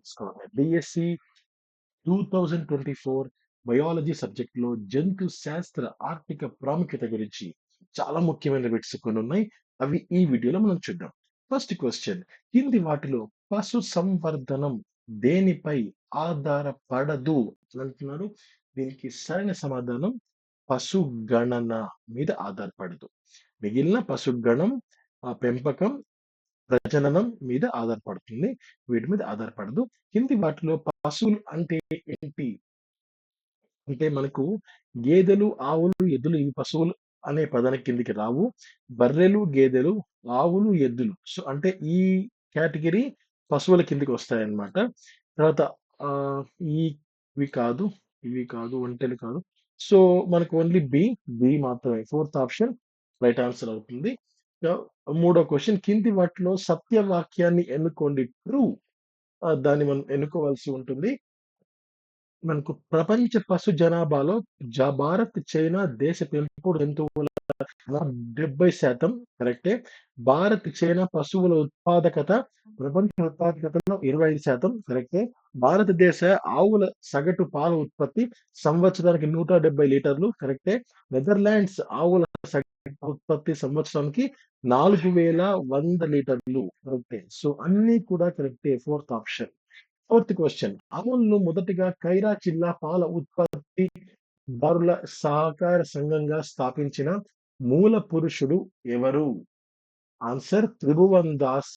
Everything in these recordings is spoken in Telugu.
తీసుకోవాలి. బీఎస్సీ 2024 బయాలజీ సబ్జెక్ట్‌లో జంతు శాస్త్ర ఆర్థిక ప్రాముఖ్యత గురించి చాలా ముఖ్యమైన బిట్స్ కొన్నున్నాయి. అవి ఈ వీడియోలో మనం చూద్దాం. ఫస్ట్ క్వశ్చన్ కింది వాటిలో పశు సంవర్ధనం దేనిపై ఆధారపడదు అని అంటున్నారు. దీనికి సరైన సమాధానం పశుగణన మీద ఆధారపడదు. మిగిలిన పశుగణం, ఆ పెంపకం, ప్రజననం మీద ఆధారపడుతుంది. వీటి మీద ఆధారపడదు. కింది వాటిలో పశువులు అంటే ఏంటి? అంటే మనకు గేదెలు, ఆవులు, ఎద్దులు ఇవి పశువులు అనే పదానికి కిందికి రావు. బర్రెలు, గేదెలు, ఆవులు, ఎద్దులు. సో, అంటే ఈ కేటగిరీ పశువుల కిందకి వస్తాయన్నమాట. తర్వాత ఈ ఇవి కాదు, ఇవి కాదు, ఒంటెలు కాదు. సో, మనకు ఓన్లీ బి, బి మాత్రమే. ఫోర్త్ ఆప్షన్ రైట్ ఆన్సర్ అవుతుంది. మూడో క్వశ్చన్ కింది వాటిలో సత్య వాక్యాన్ని ఎన్నుకోండి. ట్రూ దాన్ని మనం ఎన్నుకోవాల్సి ఉంటుంది. మనకు ప్రపంచ పశు జనాభాలో జ భారత్, చైనా దేశ పెంపుడు జంతువుల 70% కరెక్టే. భారత్, చైనా పశువుల ఉత్పాదకత ప్రపంచ ఉత్పాదకతలో 25% కరెక్టే. భారతదేశ ఆవుల సగటు పాల ఉత్పత్తి సంవత్సరానికి 170 లీటర్లు కరెక్టే. నెదర్లాండ్స్ ఆవుల ఉత్పత్తి సంవత్సరానికి 4100 లీటర్లు కరెక్టే. సో, అన్ని కూడా కరెక్టే. Fourth option. ఫోర్త్ క్వెషన్ అమూల్‌ను మొదటిగా కైరా జిల్లా పాల ఉత్పత్తి దారుల సహకార సంఘంగా స్థాపించిన మూల పురుషుడు ఎవరు? Answer Tribhuvan Das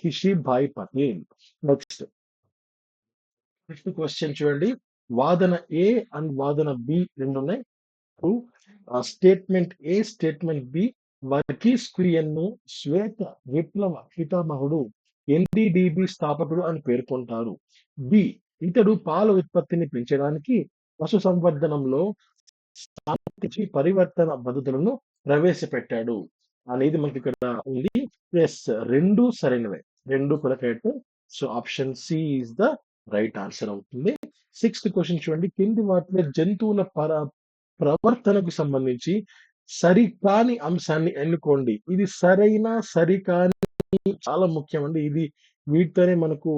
Kishibhai Patel. Next. Next question చూడండి. వాదన ఏ అండ్ వాదన బి రెండున్నాయి. ఉన్నాయి ఆ statement A, statement B Verghese కురియన్‌ను శ్వేత విప్లవ పితామహుడు, ఎన్‌డీడీబీ స్థాపకుడు అని పేర్కొంటారు. బి ఇతడు పాల ఉత్పత్తిని పెంచడానికి పశు సంవర్ధనంలో పరివర్తన పద్ధతులను ప్రవేశపెట్టాడు అనేది మనకి ఇక్కడ ఉంది. ఎస్ రెండు సరైనవే. రెండు కూడా so, option C is the right answer అవుతుంది. సిక్స్త్ క్వశ్చన్ చూడండి. కింది వాటిలో జంతువుల పర ప్రవర్తనకు సంబంధించి సరికాని అంశాన్ని ఎన్నుకోండి. ఇది సరైన, సరికాని చాలా ముఖ్యం అండి ఇది వీటితోనే మనకు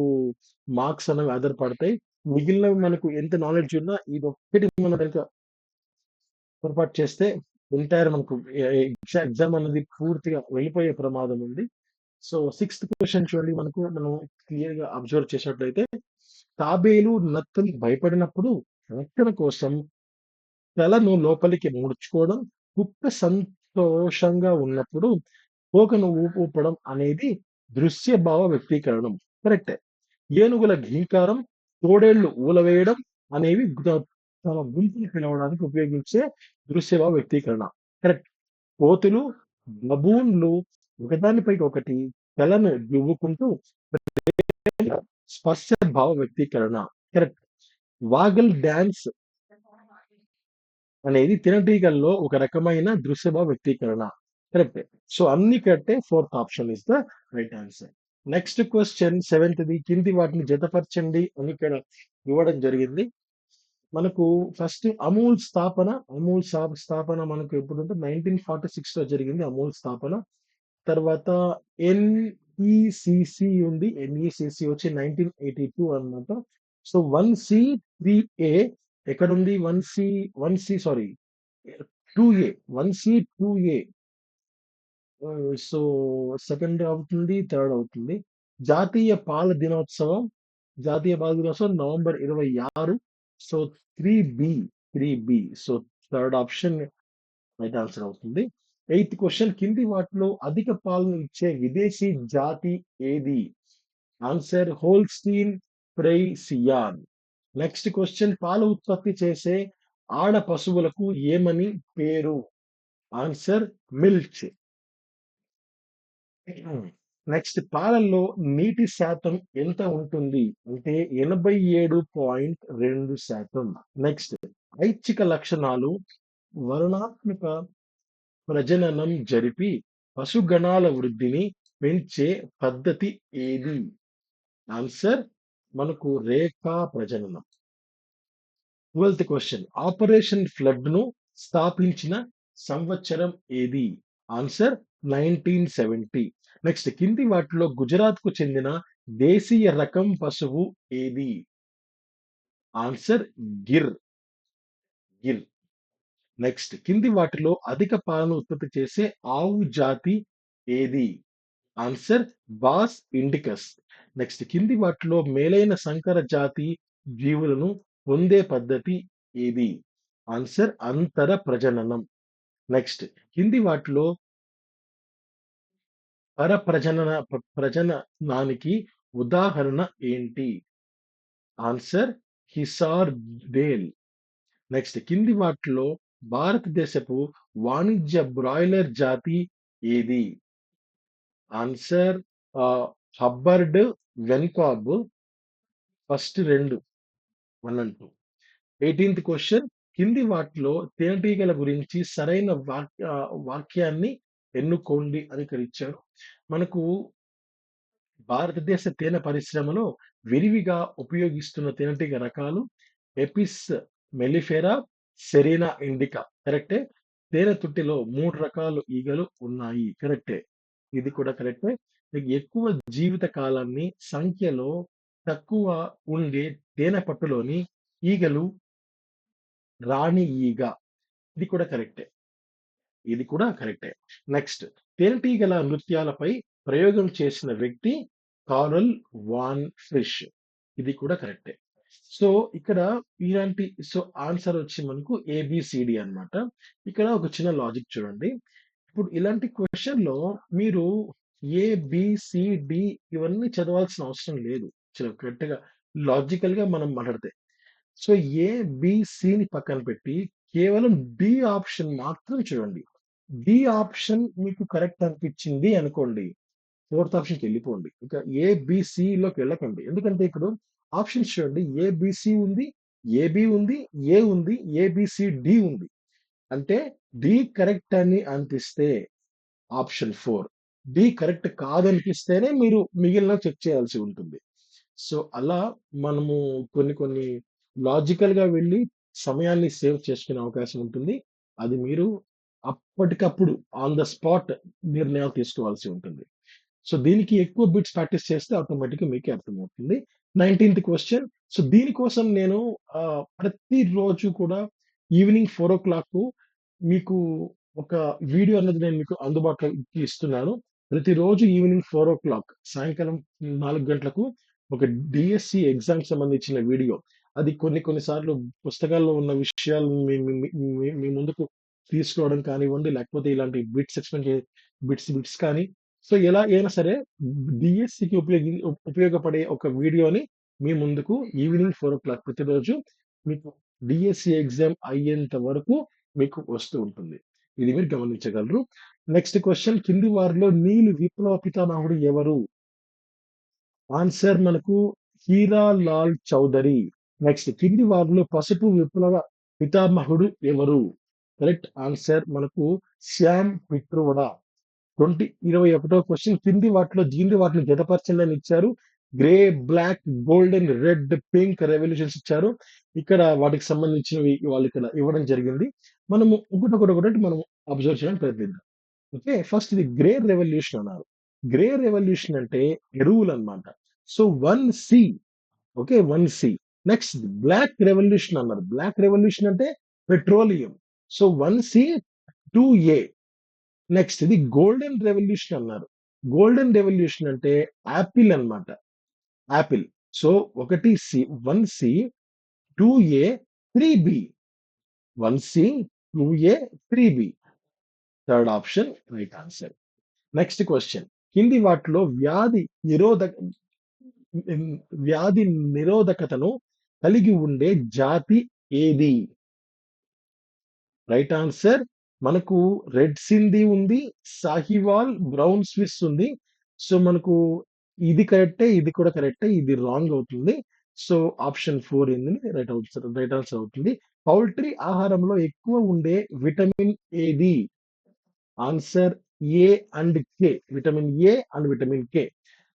మార్క్స్ అనేవి ఆధారపడతాయి. మిగిలినవి మనకు ఎంత నాలెడ్జ్ ఉన్నా ఇదొక్కటి మనం కనుక పొరపాటు చేస్తే ఎంటైర్ మనకు ఎగ్జామ్ అనేది పూర్తిగా వెళ్ళిపోయే ప్రమాదం ఉంది. సో, సిక్స్త్ క్వశ్చన్ చూడండి మనకు మనం క్లియర్గా అబ్జర్వ్ చేసినట్లయితే తాబేలు, నత్తలు భయపడినప్పుడు రక్షణ కోసం తలను లోపలికి ముడుచుకోవడం, కుప్ప సంతోషంగా ఉన్నప్పుడు పోకను ఊపడం అనేది దృశ్య భావ వ్యక్తీకరణం. కరెక్టే. ఏనుగుల ఘీకారం తోడేళ్ళు ఊలవేయడం అనేవి తమ గుంపును పిలవడానికి ఉపయోగించే దృశ్య భావ వ్యక్తీకరణ. కరెక్ట్. కోతులు, బబూన్లు ఒకదానిపైకి ఒకటి తలను దువ్వుకుంటూ స్పర్శ భావ వ్యక్తీకరణ. కరెక్ట్. వాగల్ డ్యాన్స్ అనేది తినటీగల్లో ఒక రకమైన దృశ్యభావ వ్యక్తీకరణ. కరెక్ట్ సో, అన్ని కంటే fourth option is the right answer. Next question seventh the కింది వాటిని జతపరచండి అని ఇక్కడ ఇవ్వడం జరిగింది. మనకు ఫస్ట్ అమూల్ స్థాపన, అమూల్ స్థాపన మనకు ఎప్పుడంటే 1946లో జరిగింది అమూల్ స్థాపన. తర్వాత ఎన్‌ఈసీసీ ఉంది. ఎన్ఈసిసి వచ్చి 1982 అన్నమాట. So, one C three A ఎక్కడుంది one C one C sorry two A one C two A so, second అవుతుంది. థర్డ్ అవుతుంది. జాతీయ పాల దినోత్సవం, జాతీయ పాల దినోత్సవం నవంబర్ 26 సో, 3బి, 3బి so, third option right answer అవుతుంది. ఎయిత్ క్వశ్చన్ కింది వాటిలో అధిక పాలను ఇచ్చే విదేశీ జాతి ఏది? Answer Holstein Friesian. Next question పాల ఉత్పత్తి చేసే ఆడ పశువులకు ఏమని పేరు? Answer milch. నెక్స్ట్ పాలల్లో నీటి శాతం ఎంత ఉంటుంది? అంటే 87.2% నెక్స్ట్ ఐచ్ఛిక లక్షణాలు వర్ణాత్మక ప్రజననం జరిపి పశుగణాల వృద్ధిని పెంచే పద్ధతి ఏది? ఆన్సర్ మనకు రేఖా ప్రజననం. Twelfth question. ఆపరేషన్ ఫ్లడ్‌ను స్థాపించిన సంవత్సరం ఏది? ఆన్సర్ 1970 నెక్స్ట్ కింది వాటిలో గుజరాత్‌కు చెందిన దేశీయ రకం పశువు ఏది? ఆన్సర్ గిర్. గిర్. నెక్స్ట్ కింది వాటిలో అధిక పాలను ఉత్పత్తి చేసే ఆవు జాతి ఏది? ఆన్సర్ బాస్ ఇండికస్ నెక్స్ట్ కింది వాటిలో మేలైన సంకర జాతి జీవులను పొందే పద్ధతి ఏది? ఆన్సర్ అంతర ప్రజననం. నెక్స్ట్ కింది వాటిలో పరప్రజనన ప్రజననానికి ఉదాహరణ ఏంటి? ఆన్సర్ హిసార్ డేల్ నెక్స్ట్ కింది వాటిలో భారతదేశపు వాణిజ్య బ్రాయిలర్ జాతి ఏది? ఆన్సర్ హబ్బర్డ్ వెన్కాబ్ ఫస్ట్ రెండు. One and two. Eighteenth question కింది వాటిలో తేనెటీగల గురించి సరైన వాక్య వాక్యాన్ని ఎన్నుకోండి అని ఇక్కడ ఇచ్చారు. మనకు భారతదేశ తేనె పరిశ్రమలో విరివిగా ఉపయోగిస్తున్న తేనెటీగ రకాలు ఎపిస్ మెలిఫెరా సెరీనా ఇండికా. కరెక్టే? తేనె తుట్టిలో మూడు రకాలు ఈగలు ఉన్నాయి. కరెక్టే? ఇది కూడా కరెక్టే. మీకు ఎక్కువ జీవిత కాలాన్ని సంఖ్యలో తక్కువ ఉండే తేనె పట్టులోని ఈగలు రాణి ఈగ. ఇది కూడా కరెక్టే. ఇది కూడా కరెక్టే. నెక్స్ట్ తేనెటీగల నృత్యాలపై ప్రయోగం చేసిన వ్యక్తి కారల్ వాన్ ఫిష్. ఇది కూడా కరెక్టే. సో ఇక్కడ ఇలాంటి సో ఆన్సర్ వచ్చి మనకు ఏబిసిడి అన్నమాట. ఇక్కడ ఒక చిన్న లాజిక్ చూడండి. ఇప్పుడు ఇలాంటి క్వశ్చన్లో మీరు ఏ బిసిడి ఇవన్నీ చదవాల్సిన అవసరం లేదు. కరెక్ట్గా లాజికల్గా మనం మాట్లాడితే. సో ఏ బిసిని పక్కన పెట్టి కేవలం డి ఆప్షన్ మాత్రం చూడండి. డి ఆప్షన్ మీకు కరెక్ట్ అనిపించింది అనుకోండి ఫోర్త్ ఆప్షన్కి వెళ్ళిపోండి ఇంకా ఏ లోకి వెళ్ళకండి. ఎందుకంటే ఇప్పుడు ఆప్షన్స్ చూడండి. ఏబిసి ఉంది ఏబి ఉంది ఏ ఉంది ఏబిసిడి ఉంది. అంటే డి కరెక్ట్ అని అనిపిస్తే ఆప్షన్ ఫోర్. డి కరెక్ట్ కాదనిపిస్తేనే మీరు మిగిలిన చెక్ చేయాల్సి ఉంటుంది. సో అలా మనము కొన్ని కొన్ని లాజికల్గా వెళ్ళి సమయాన్ని సేవ్ చేసుకునే అవకాశం ఉంటుంది. అది మీరు అప్పటికప్పుడు ఆన్ ద స్పాట్ నిర్ణయాలు తీసుకోవాల్సి ఉంటుంది. సో దీనికి ఎక్కువ బిట్స్ ప్రాక్టీస్ చేస్తే ఆటోమేటిక్గా మీకే అర్థమవుతుంది. Nineteenth question. సో దీనికోసం నేను ప్రతిరోజు కూడా ఈవినింగ్ ఫోర్ ఓ క్లాక్ మీకు ఒక వీడియో అన్నది నేను మీకు అందుబాటులోకి ఇస్తున్నాను. ప్రతిరోజు ఈవినింగ్ ఫోర్ ఓ క్లాక్ సాయంకాలం నాలుగు గంటలకు ఒక డిఎస్సి ఎగ్జామ్ సంబంధించిన వీడియో. అది కొన్ని కొన్నిసార్లు పుస్తకాల్లో ఉన్న విషయాలు మీ మీ- మీ ముందుకు తీసుకోవడం కానివ్వండి లేకపోతే ఇలాంటి బిట్స్ ఎక్స్ప్లెయిన్ చే బిట్స్ బిట్స్ కానీ. సో ఎలా అయినా సరే డిఎస్సికి ఉపయోగి ఉపయోగపడే ఒక వీడియోని మీ ముందుకు ఈవినింగ్ ఫోర్ ఓ క్లాక్ ప్రతిరోజు మీకు డిఎస్సి ఎగ్జామ్ అయ్యేంత వరకు మీకు వస్తూ ఉంటుంది. ఇది మీరు గమనించగలరు. నెక్స్ట్ క్వశ్చన్ కింది వారిలో నీలి విప్లవ పితామహుడు ఎవరు? ఆన్సర్ మనకు హీరా లాల్ చౌదరి. నెక్స్ట్ కింది వారిలో పసుపు విప్లవ పితామహుడు ఎవరు? కరెక్ట్ ఆన్సర్ మనకు శ్యామ్ పిట్రోడా ట్వంటీ ఇరవై ఒకటో క్వశ్చన్ కింది వాటిలో దీని వాటిని జతపరచండి అని ఇచ్చారు. Grey black golden red pink revolutions ఇచ్చారు. ఇక్కడ వాటికి సంబంధించినవి వాళ్ళు ఇక్కడ ఇవ్వడం జరిగింది. మనము ఒకటి ఒకటి ఒకటి మనం అబ్జర్వ్ చేయడానికి ప్రయత్నిద్దాం. ఓకే ఫస్ట్ ఇది గ్రే రెవల్యూషన్ అన్నారు. గ్రే రెవల్యూషన్ అంటే ఎరువులు అన్నమాట. So one C. Okay one C. Next black revolution అన్నారు. బ్లాక్ రెవల్యూషన్ అంటే petroleum. So one C two A. Next ఇది గోల్డెన్ రెవల్యూషన్ అన్నారు. గోల్డెన్ రెవల్యూషన్ అంటే యాపిల్ అన్నమాట. యాపిల్ సో ఒకటి C one C two A three B. One C two A three B. Third option right answer. Next question. కింది వాటిలో వ్యాధి నిరోధక వ్యాధి నిరోధకతను కలిగి ఉండే జాతి ఏది? రైట్ ఆన్సర్ మనకు రెడ్ సింధీ ఉంది సాహివాల్ బ్రౌన్ స్విస్ ఉంది. సో మనకు ఇది కరెక్టే ఇది కూడా కరెక్టే ఇది రాంగ్ అవుతుంది. సో ఆప్షన్ ఫోర్ ఏంది రైట్ ఆన్సర్ రైట్ ఆన్సర్ అవుతుంది. పౌల్ట్రీ ఆహారంలో ఎక్కువ ఉండే విటమిన్ ఏది? Answer A and K. Vitamin A and vitamin K.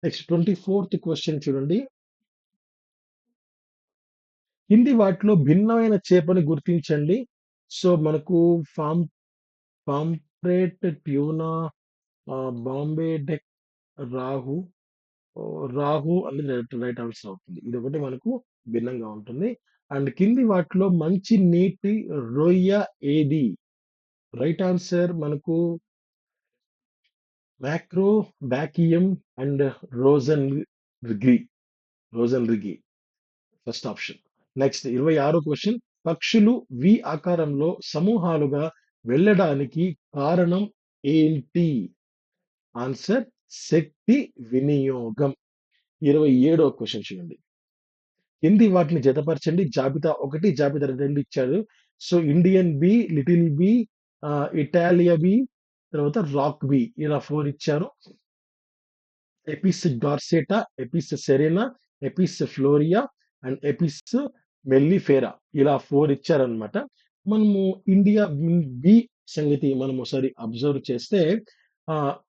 Next twenty fourth question చూడండి. కింది వాటిలో భిన్నమైన చేపని గుర్తించండి. సో మనకు form pomfret tuna Bombay duck rohu rohu అనేది రైట్ రైట్ ఆన్సర్ అవుతుంది. ఇదొకటి మనకు భిన్నంగా ఉంటుంది. అండ్ కింది వాటిలో మంచి నీటి రొయ్య ఏది? రైట్ ఆన్సర్ మనకు macro బ్యాకియం and రోజన్ రిగ్రి రోజన్ రిగి. First option. Next ఇరవై ఆరో క్వశ్చన్ పక్షులు వి ఆకారంలో సమూహాలుగా వెళ్ళడానికి కారణం ఏంటి? ఆన్సర్ శక్తి వినియోగం. ఇరవై ఏడో క్వశ్చన్ చూడండి. కింది వాటిని జతపరచండి. జాబితా ఒకటి జాబితా రెండు ఇచ్చారు. So, Indian bee, little bee Italia bee తర్వాత రాక్ బి ఇలా ఫోర్ ఇచ్చారు. Apis dorsata Apis cerana, Apis florea and Apis mellifera ఇలా ఫోర్ ఇచ్చారనమాట మనము ఇండియా బి సంగతి మనం ఒకసారి అబ్జర్వ్ చేస్తే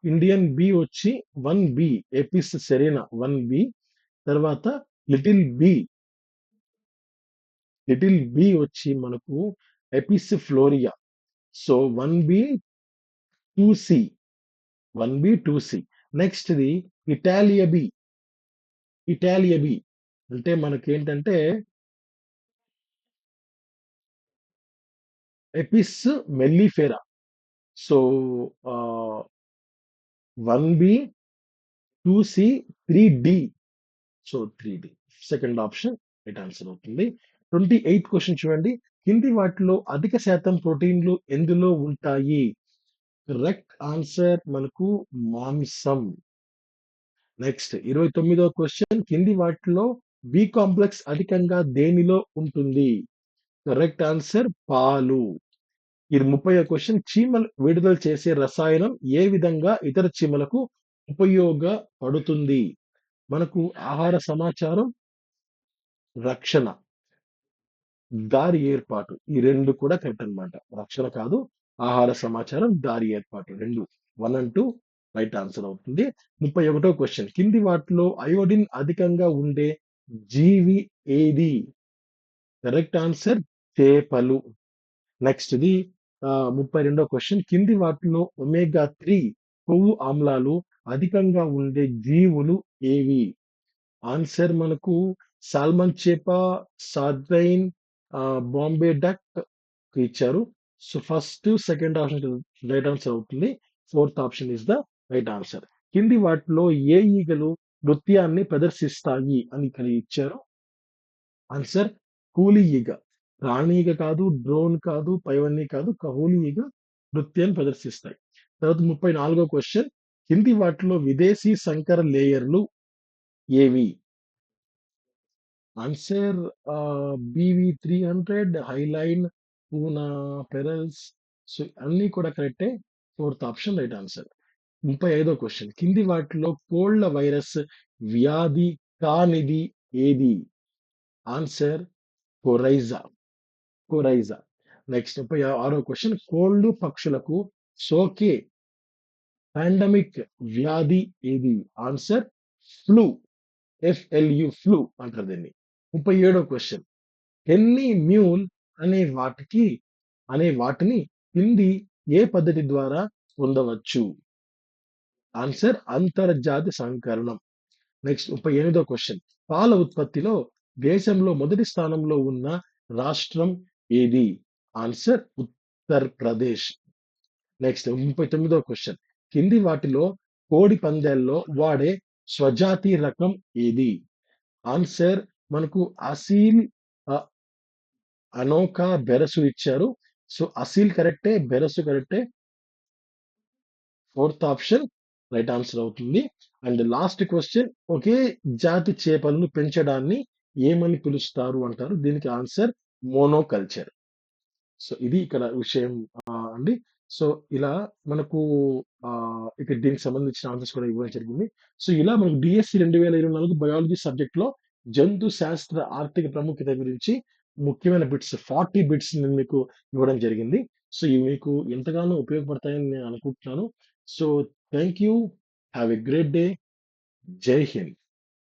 ఇండియన్ బి వచ్చి one B, Apis Serena 1 B, తర్వాత లిటిల్ బీ లిటిల్ బి వచ్చి మనకు Apis florea. So, one B, two C. One B, two C. నెక్స్ట్‌ది ఇటాలియా బీ. ఇటాలియా బీ అంటే మనకేంటంటే Apis mellifera so, one B two C, three D. So, three D. Second option right answer అవుతుంది. ట్వంటీ ఎయిత్ క్వశ్చన్ చూడండి. కింది వాటిలో అధిక శాతం ప్రోటీన్‌లు ఎందులో ఉంటాయి? కరెక్ట్ ఆన్సర్ మనకు మాంసం. నెక్స్ట్ ఇరవై తొమ్మిదో క్వశ్చన్ కింది వాటిలో బి కాంప్లెక్స్ అధికంగా దేనిలో ఉంటుంది? కరెక్ట్ ఆన్సర్ పాలు. ఇది ముప్పై క్వశ్చన్ చీమలు విడుదల చేసే రసాయనం ఏ విధంగా ఇతర చీమలకు ఉపయోగపడుతుంది? మనకు ఆహార సమాచారం రక్షణ. దారి ఏర్పాటు. ఈ రెండు కూడా కరెక్ట్ అనమాట రక్షణ కాదు. ఆహార సమాచారం, దారి ఏర్పాటు 2 1 అండ్ టూ రైట్ ఆన్సర్ అవుతుంది. ముప్పై ఒకటో క్వశ్చన్ కింది వాటిలో అయోడిన్ అధికంగా ఉండే జీవి ఏది? కరెక్ట్ ఆన్సర్ చేపలు. నెక్స్ట్‌ది ముప్పై రెండో క్వశ్చన్ కింది వాటిలో ఒమేగా త్రీ కొవ్వు ఆమ్లాలు అధికంగా ఉండే జీవులు ఏవి? ఆన్సర్ మనకు సాల్మన్ చేప, సాద్వైన్ బాంబే డక్ ఇచ్చారు. So, first, second option right answer అవుతుంది. Fourth option is the right answer. కింది వాటిలో ఏ ఈగలు నృత్యాన్ని ప్రదర్శిస్తాయి అని ఇక్కడ ఇచ్చారు. ఆన్సర్ కూలి ఈగ. రాణీగ కాదు, డ్రోన్ కాదు, పైవన్నీ కాదు. కహోలీగా ఈగ నృత్యాన్ని ప్రదర్శిస్తాయి. తర్వాత ముప్పై నాలుగో క్వశ్చన్ కింది వాటిలో విదేశీ సంకర లేయర్‌లు ఏవి? Answer BV three hundred Hyline, Poona, pearls so, అన్నీ కూడా కరెక్టే. Fourth option right answer. ముప్పై ఐదో క్వశ్చన్ కింది వాటిలో కోళ్ళ వైరస్ వ్యాధి కానిది ఏది? Answer coryza. కొరైజా. నెక్స్ట్ 36వ క్వెషన్. కోళ్ళు, పక్షులకు సోకే పాండమిక్ వ్యాధి ఏది? Answer flu. ఎఫ్ఎల్‌యు ఫ్లూ అంటారు దీన్ని. ముప్పై ఏడో క్వశ్చన్ ఎన్ని మ్యూన్ అనే వాటికి అనే వాటిని కింది ఏ పద్ధతి ద్వారా పొందవచ్చు? ఆన్సర్ అంతర్జాతి సంకరణం. నెక్స్ట్ ముప్పై ఎనిమిదో క్వశ్చన్ పాల ఉత్పత్తిలో దేశంలో మొదటి స్థానంలో ఉన్న రాష్ట్రం ఏది? ఆన్సర్ ఉత్తరప్రదేశ్. నెక్స్ట్ ముప్పై తొమ్మిదో క్వశ్చన్ కింది వాటిలో కోడి పందేల్లో వాడే స్వజాతి రకం ఏది? ఆన్సర్ మనకు అసీల్ అనోకా, బెరసు ఇచ్చారు. సో, అసీల్ కరెక్టే. బెరసు కరెక్టే. ఫోర్త్ ఆప్షన్ రైట్ ఆన్సర్ అవుతుంది. అండ్ లాస్ట్ క్వశ్చన్ ఒకే జాతి చేపలను పెంచడాన్ని ఏమని పిలుస్తారు అంటారు? దీనికి ఆన్సర్ మోనోకల్చర్. సో, ఇది ఇక్కడ విషయం ఆహ్, అండి. సో, ఇలా మనకు ఆహ్, ఇక్కడ దీనికి సంబంధించిన ఆన్సర్స్ కూడా ఇవ్వడం జరిగింది. సో, ఇలా మనకు డీఎస్సీ 2024 బయాలజీ సబ్జెక్ట్‌లో జంతు శాస్త్ర ఆర్థిక ప్రాముఖ్యత గురించి ముఖ్యమైన బిట్స్ 40 బిట్స్ నేను మీకు ఇవ్వడం జరిగింది. సో, ఇవి మీకు ఎంతగానో ఉపయోగపడతాయని నేను అనుకుంటున్నాను. So, thank you. Have a great day. Jai Hind.